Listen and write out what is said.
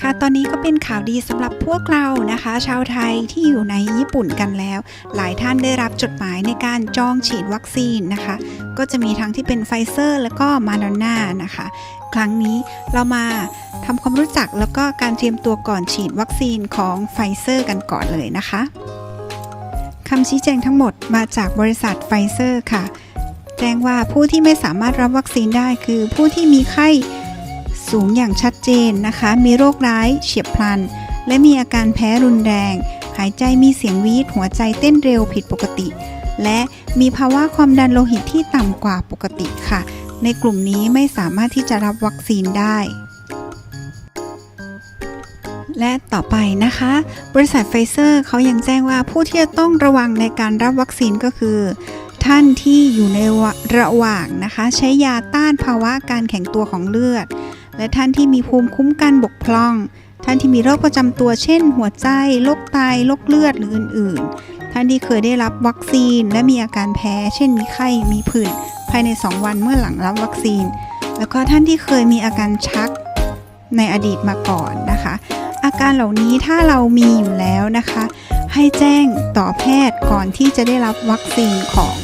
ค่ะตอนนี้ก็เป็นข่าวดีสำหรับพวกเรานะคะ ชาวไทยที่อยู่ในญี่ปุ่นกันแล้ว หลายท่านได้รับจดหมายในการจองฉีดวัคซีนนะคะ ก็จะมีทั้งที่เป็นไฟเซอร์ แล้วก็มาดอนนานะคะ ครั้งนี้เรามาทำความรู้จักแล้วก็การเตรียมตัวก่อนฉีดวัคซีนของไฟเซอร์ กันก่อนเลยนะคะคำชี้แจงทั้งหมดมาจากบริษัทไฟเซอร์ค่ะ แจ้งว่าผู้ที่ไม่สามารถรับวัคซีนได้คือผู้ที่มีไข้ สูงอย่างชัดเจนนะคะ มีโรคร้ายเฉียบพลัน และมีอาการแพ้รุนแรง หายใจมีเสียงวีดหัวใจเต้นเร็วผิดปกติ และมีภาวะความดันโลหิตที่ต่ำกว่าปกติค่ะ ในกลุ่มนี้ไม่สามารถที่จะรับวัคซีนได้และต่อไปนะคะ บริษัทไฟเซอร์เขายังแจ้งว่าผู้ที่จะต้องระวังในการรับวัคซีนก็คือ ท่านที่อยู่ในระหว่างนะคะ ใช้ยาต้านภาวะการแข็งตัวของเลือด และท่านที่มีภูมิคุ้มกันบกพร่อง ท่านที่มีโรคประจำตัวเช่น หัวใจ โรคไต โรคเลือดหรืออื่น ๆ ท่านที่เคยได้รับวัคซีน และมีอาการแพ้ เช่น มีไข้ มีผื่น ภายใน 2 วันเมื่อหลังรับวัคซีน แล้วก็ท่านที่เคยมีอาการชักในอดีตมาก่อนนะคะ อาการเหล่านี้ถ้าเรามีอยู่แล้วนะคะ ให้แจ้งต่อแพทย์ก่อนที่จะได้รับวัคซีนของ